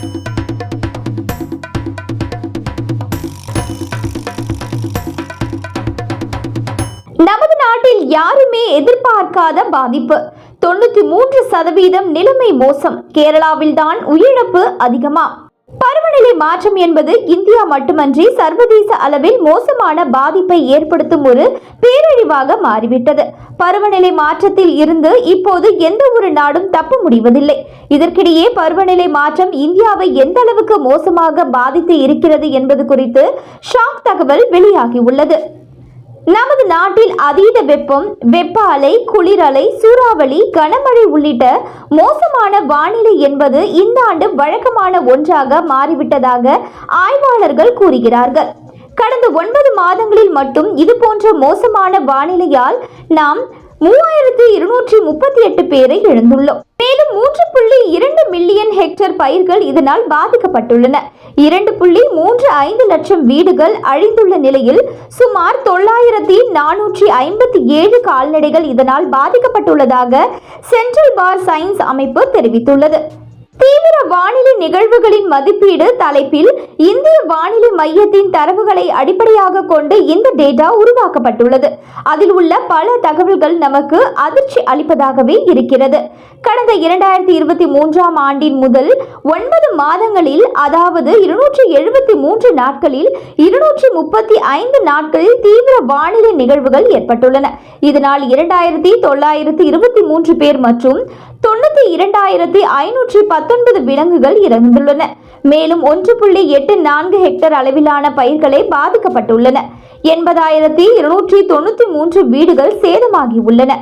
நமது நாட்டில் யாருமே எதிர்பார்க்காத பாதிப்பு. தொண்ணூத்தி மூன்று சதவீதம் நிலைமை மோசம். கேரளாவில் தான் உயிரிழப்பு அதிகமா. பருவநிலை மாற்றம் என்பது இந்தியா மட்டுமன்றி சர்வதேச அளவில் மோசமான பாதிப்பை ஏற்படுத்தும் ஒரு பேரழிவாக மாறிவிட்டது. பருவநிலை மாற்றத்தில் இருந்து இப்போது எந்த ஒரு நாடும் தப்ப முடிவதில்லை. இதற்கிடையே பருவநிலை மாற்றம் இந்தியாவை எந்த அளவுக்கு மோசமாக பாதித்து இருக்கிறது என்பது குறித்து ஷாக் தகவல் வெளியாகியுள்ளது. நமது நாட்டில் அதீத வெப்பம் வெப்ப அலை குளிர் அலை சூறாவளி கனமழை உள்ளிட்ட மோசமான வானிலை என்பது இந்த ஆண்டு வழக்கமான ஒன்றாக மாறிவிட்டதாக ஆய்வாளர்கள் கூறுகிறார்கள். கடந்த ஒன்பது மாதங்களில் மட்டும் இது போன்ற மோசமான வானிலையால் நாம் மூவாயிரத்து இருநூற்றி முப்பத்தி எட்டு பேரை இழந்துள்ளோம். மேலும் மூன்று புள்ளி இரண்டு மில்லியன் ஹெக்டேர் பயிர்கள் இதனால் பாதிக்கப்பட்டுள்ளன. இரண்டு புள்ளி மூன்று ஐந்து லட்சம் வீடுகள் அழிந்துள்ள நிலையில் சுமார் தொள்ளாயிரத்தி நானூற்றி ஐம்பத்தி ஏழு கால்நடைகள் இதனால் பாதிக்கப்பட்டுள்ளதாக சென்ட்ரல் பார் சயின்ஸ் அமைப்பு தெரிவித்துள்ளது. தீவிர வானிலை நிகழ்வுகளின் மதிப்பீடு தலைப்பில் இந்திய வானிலை மையத்தின் தரவுகளை அடிப்படையாக கொண்டு இந்த டேட்டா உருவாக்கப்பட்டுள்ளது. அதில் உள்ள பல தகவல்கள் நமக்கு அதிர்ச்சி அளிப்பதாகவே இருக்கிறது. கடந்த இரண்டாயிரத்தி இருபத்தி மூன்றாம் ஆண்டின் முதல் ஒன்பது மாதங்களில் அதாவது இருநூற்றி எழுபத்தி மூன்று நாட்களில் இருநூற்றி முப்பத்தி ஐந்து நாட்களில் தீவிர வானிலை நிகழ்வுகள் ஏற்பட்டுள்ளன. இதனால் இரண்டாயிரத்தி தொள்ளாயிரத்தி இருபத்தி மூன்று பேர் மற்றும் தொண்ணூத்தி இரண்டாயிரத்தி ஐநூற்றி பத்தொன்பது விலங்குகள் இறந்துள்ளன. மேலும் ஒன்று புள்ளி எட்டு நான்கு ஹெக்டேர் அளவிலான பயிர்களே பாதிக்கப்பட்டுள்ளன. எண்பதாயிரத்தி இருநூற்றி தொண்ணூத்தி மூன்று வீடுகள் சேதமாகி உள்ளன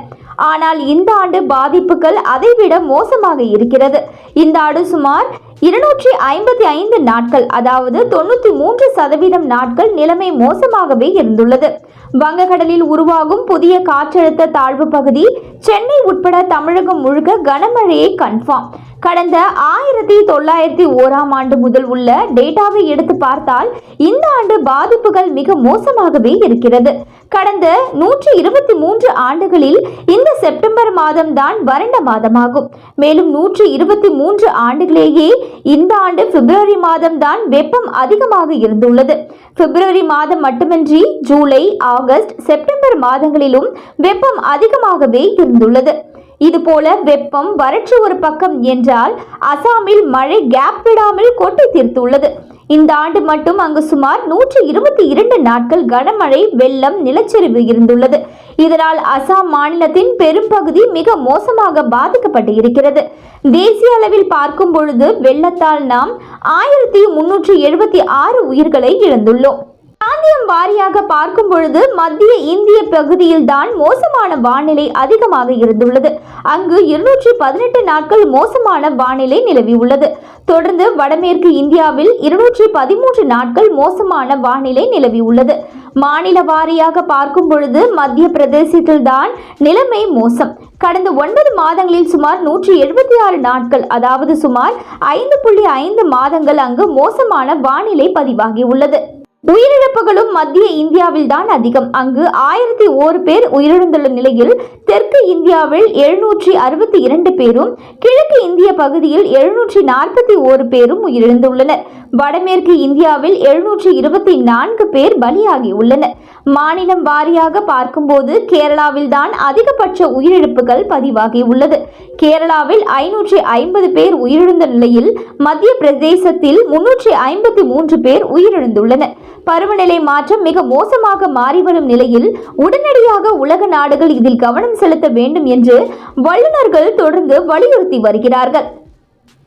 ஆனால் இந்த ஆண்டு பாதிப்புகள் அதைவிட மோசமாக இருக்கிறது. இந்த ஆண்டு சுமார் இருநூற்றி ஐம்பத்தி ஐந்து நாட்கள் அதாவது தொண்ணூத்தி மூன்று சதவீதம் நாட்கள் நிலைமை மோசமாகவே இருந்துள்ளது. வங்கக்கடலில் உருவாகும் புதிய காற்றழுத்த தாழ்வு பகுதி சென்னை உட்பட தமிழகம் முழுக்க கனமழையை கன்ஃபார்ம் கடந்த ஆயிரத்தி தொள்ளாயிரத்தி ஓராம் ஆண்டு முதல் உள்ள டேட்டாவை எடுத்து பார்த்தால் இந்த ஆண்டு பாதிப்புகள் மிக மோசமாகவே இருக்கிறது. கடந்த நூற்றி இருபத்தி மூன்று ஆண்டுகளில் இந்த செப்டம்பர் மாதம் தான் வறண்ட மாதமாகும். மேலும் நூற்றி இருபத்தி மூன்று ஆண்டுகளேயே இந்த ஆண்டு பிப்ரவரி மாதம் தான் வெப்பம் அதிகமாக இருந்துள்ளது. பிப்ரவரி மாதம் மட்டுமின்றி ஜூலை ஆகஸ்ட் செப்டம்பர் மாதங்களிலும் வெப்பம் அதிகமாகவே இருந்துள்ளது. இதுபோல வெப்பம் வறட்சி ஒரு பக்கம் என்றால் அசாமில் மழை கேப் விடாமல் கொட்டி தீர்த்துள்ளது. இந்த ஆண்டு மட்டும் அங்கு சுமார் நூற்றி இருபத்தி இரண்டு நாட்கள் கனமழை வெள்ளம் நிலச்சரிவு இருந்துள்ளது. இதனால் அசாம் மாநிலத்தின் பெரும்பகுதி மிக மோசமாக பாதிக்கப்பட்டு இருக்கிறது தேசிய அளவில் பார்க்கும் பொழுது வெள்ளத்தால் நாம் ஆயிரத்தி முன்னூற்றி எழுபத்தி ஆறு உயிர்களை இழந்துள்ளோம். பிராந்தியம் வாரியாக பார்க்கும் பொழுது மத்திய இந்திய பகுதியில் தான் மோசமான வானிலை அதிகமாக இருந்துள்ளது. அங்கு இருநூற்றி பதினெட்டு நாட்கள் மோசமான வானிலை நிலவியுள்ளது தொடர்ந்து வடமேற்கு இந்தியாவில் இருநூற்றி பதிமூன்று நாட்கள் மோசமான வானிலை நிலவியுள்ளது மாநில வாரியாக பார்க்கும் பொழுது மத்திய பிரதேசத்தில் தான் நிலைமை மோசம். கடந்த ஒன்பது மாதங்களில் சுமார் நூற்றி எழுபத்தி ஆறு நாட்கள் அதாவது சுமார் ஐந்து புள்ளி ஐந்து மாதங்கள் அங்கு மோசமான வானிலை பதிவாகியுள்ளது உயிரிழப்புகளும் மத்திய இந்தியாவில் தான் அதிகம். அங்கு ஆயிரத்தி ஓரு பேர் உயிரிழந்துள்ள நிலையில் தெற்கு இந்தியாவில் எழுநூற்றி அறுபத்தி இரண்டு பேரும் கிழக்கு இந்திய பகுதியில் எழுநூற்றி நாற்பத்தி ஓரு பேரும் உயிரிழந்துள்ளனர். வடமேற்கு இந்தியாவில் எழுநூற்றி இருபத்தி நான்கு பேர் பலியாகியுள்ளனர். மாநிலம் வாரியாக பார்க்கும்போது கேரளாவில் தான் அதிகபட்ச உயிரிழப்புகள் பதிவாகியுள்ளது. கேரளாவில் ஐநூற்றி ஐம்பது பேர் உயிரிழந்த நிலையில் மத்திய பிரதேசத்தில் முன்னூற்றி ஐம்பத்தி மூன்று பேர் உயிரிழந்துள்ளனர். பருவநிலை மாற்றம் மிக மோசமாக மாறி வரும் நிலையில் உடனடியாக உலக நாடுகள் இதில் கவனம் செலுத்த வேண்டும் என்று வல்லுநர்கள் தொடர்ந்து வலியுறுத்தி வருகிறார்கள்.